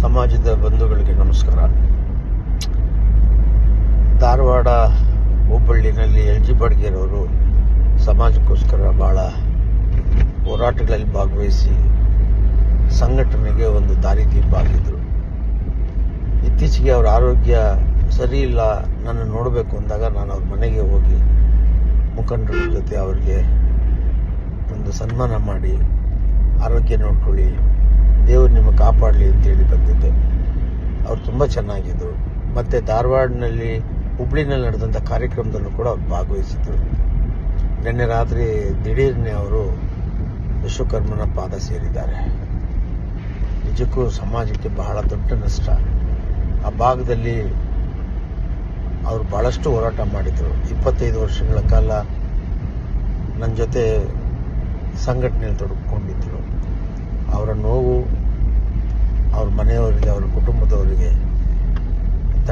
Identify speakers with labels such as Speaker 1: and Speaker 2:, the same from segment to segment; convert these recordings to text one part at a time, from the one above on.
Speaker 1: ಸಮಾಜದ ಬಂಧುಗಳಿಗೆ ನಮಸ್ಕಾರ. ಧಾರವಾಡ, ಹುಬ್ಬಳ್ಳಿನಲ್ಲಿ ಎಲ್ ಜಿ ಬಡ್ಗೇರವರು ಸಮಾಜಕ್ಕೋಸ್ಕರ ಬಹಳ ಹೋರಾಟಗಳಲ್ಲಿ ಭಾಗವಹಿಸಿ ಸಂಘಟನೆಗೆ ಒಂದು ದಾರಿದೀಪ ಆಗಿದ್ದರು ಇತ್ತೀಚೆಗೆ ಅವರ ಆರೋಗ್ಯ ಸರಿ ಇಲ್ಲ ನನ್ನ ನೋಡಬೇಕು ಅಂದಾಗ ನಾನು ಅವ್ರ ಮನೆಗೆ ಹೋಗಿ ಮುಖಂಡರ ಜೊತೆ ಅವರಿಗೆ ಒಂದು ಸನ್ಮಾನ ಮಾಡಿ ಆರೋಗ್ಯ ನೋಡ್ಕೊಳ್ಳಿ, ದೇವರು ನಿಮಗೆ ಕಾಪಾಡಲಿ ಅಂತೇಳಿ ಬಂದಿದ್ದೆ. ಅವ್ರು ತುಂಬ ಚೆನ್ನಾಗಿದ್ದರು ಮತ್ತು ಧಾರವಾಡನಲ್ಲಿ ಹುಬ್ಳಿನಲ್ಲಿ ನಡೆದಂಥ ಕಾರ್ಯಕ್ರಮದಲ್ಲೂ ಕೂಡ ಅವ್ರು ಭಾಗವಹಿಸಿದ್ರು. ನಿನ್ನೆ ರಾತ್ರಿ ದಿಢೀರ್ನೆ ಅವರು ವಿಶ್ವಕರ್ಮನ ಪಾದ ಸೇರಿದ್ದಾರೆ. ನಿಜಕ್ಕೂ ಸಮಾಜಕ್ಕೆ ಬಹಳ ದೊಡ್ಡ ನಷ್ಟ. ಆ ಭಾಗದಲ್ಲಿ ಅವರು ಬಹಳಷ್ಟು ಹೋರಾಟ ಮಾಡಿದರು. ಇಪ್ಪತ್ತೈದು ವರ್ಷಗಳ ಕಾಲ ನನ್ನ ಜೊತೆ ಸಂಘಟನೆಯಲ್ಲಿ ತೊಡಗಿಕೊಂಡಿದ್ದರು ಅವರ ನೋವು ಅವ್ರ ಮನೆಯವರಿಗೆ ಅವರ ಕುಟುಂಬದವರಿಗೆ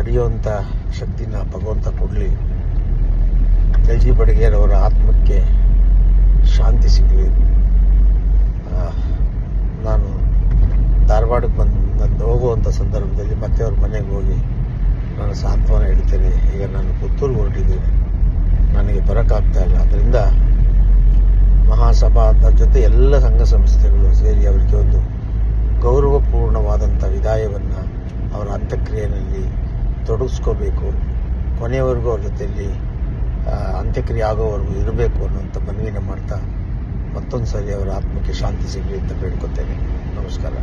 Speaker 1: ತಡೆಯುವಂಥ ಶಕ್ತಿನ ಭಗವಂತ ಕೊಡಲಿ. ಎಲ್ ಜಿ ಬಡಗೇರವರ ಆತ್ಮಕ್ಕೆ ಶಾಂತಿ ಸಿಗಲಿ. ನಾನು ಧಾರವಾಡಕ್ಕೆ ಬಂದು ಹೋಗುವಂಥ ಸಂದರ್ಭದಲ್ಲಿ ಮತ್ತೆ ಅವ್ರ ಮನೆಗೆ ಹೋಗಿ ನಾನು ಸಾಂತ್ವನ ಹೇಳ್ತೇನೆ. ಈಗ ನಾನು ಪುತ್ತೂರು ಹೊರಟಿದ್ದೀನಿ ನನಗೆ ಬರೋಕ್ಕಾಗ್ತಾ ಇಲ್ಲ. ಅದರಿಂದ ಮಹಾಸಭಾ ಅದರ ಜೊತೆ ಎಲ್ಲ ಸಂಘ ಸಂಸ್ಥೆಗಳು ಸೇರಿ ಅವರಿಗೆ ಒಂದು ಗೌರವಪೂರ್ಣವಾದಂಥ ವಿದಾಯವನ್ನು ಅವರ ಅಂತ್ಯಕ್ರಿಯೆಯಲ್ಲಿ ತೊಡಗಿಸ್ಕೋಬೇಕು. ಕೊನೆಯವರೆಗೂ ಅವ್ರ ಜೊತೆಯಲ್ಲಿ ಅಂತ್ಯಕ್ರಿಯೆ ಆಗೋವರೆಗೂ ಇರಬೇಕು ಅನ್ನುವಂಥ ಮನವಿನ ಮಾಡ್ತಾ ಮತ್ತೊಂದು ಸಾರಿ ಅವರ ಆತ್ಮಕ್ಕೆ ಶಾಂತಿ ಸಿಗಲಿ ಅಂತ ಬೇಡ್ಕೊತೇನೆ. ನಮಸ್ಕಾರ.